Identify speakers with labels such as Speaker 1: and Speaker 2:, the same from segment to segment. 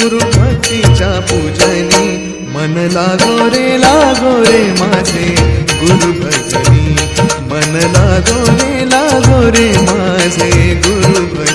Speaker 1: गुरु
Speaker 2: भक्तीच्या पूजनी. मन लागो रे लागो रे माझे गुरु भजनी मन लागो रे लागो रे माझे गुरु भजनी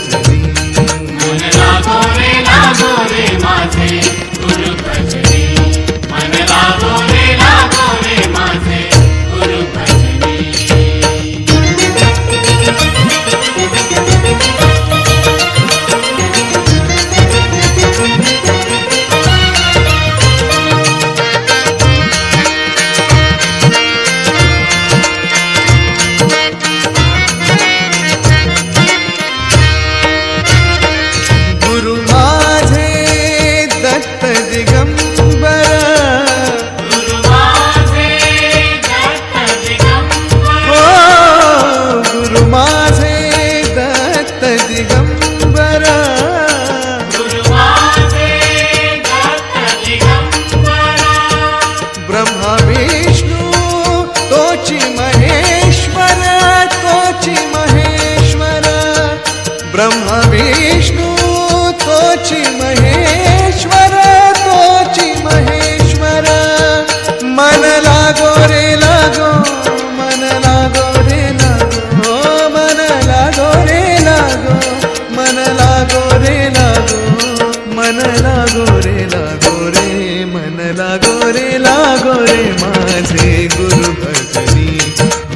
Speaker 1: लागो रे लागो रे माझे गुरु भजनी.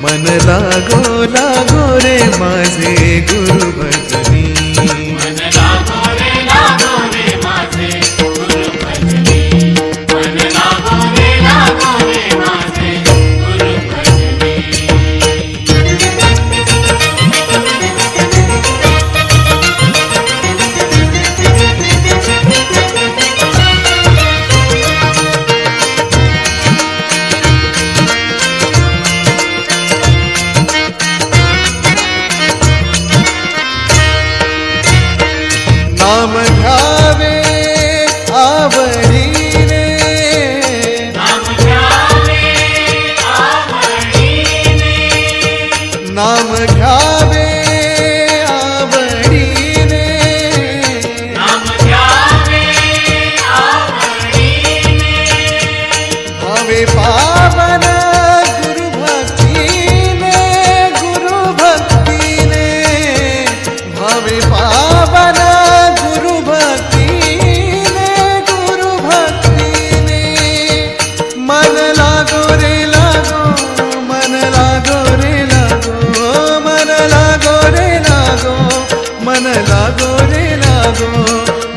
Speaker 1: मन लागो लागो रे माझे गुरु भजनी.
Speaker 2: காவே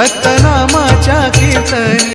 Speaker 2: भक्त नामाच्या कीर्तनी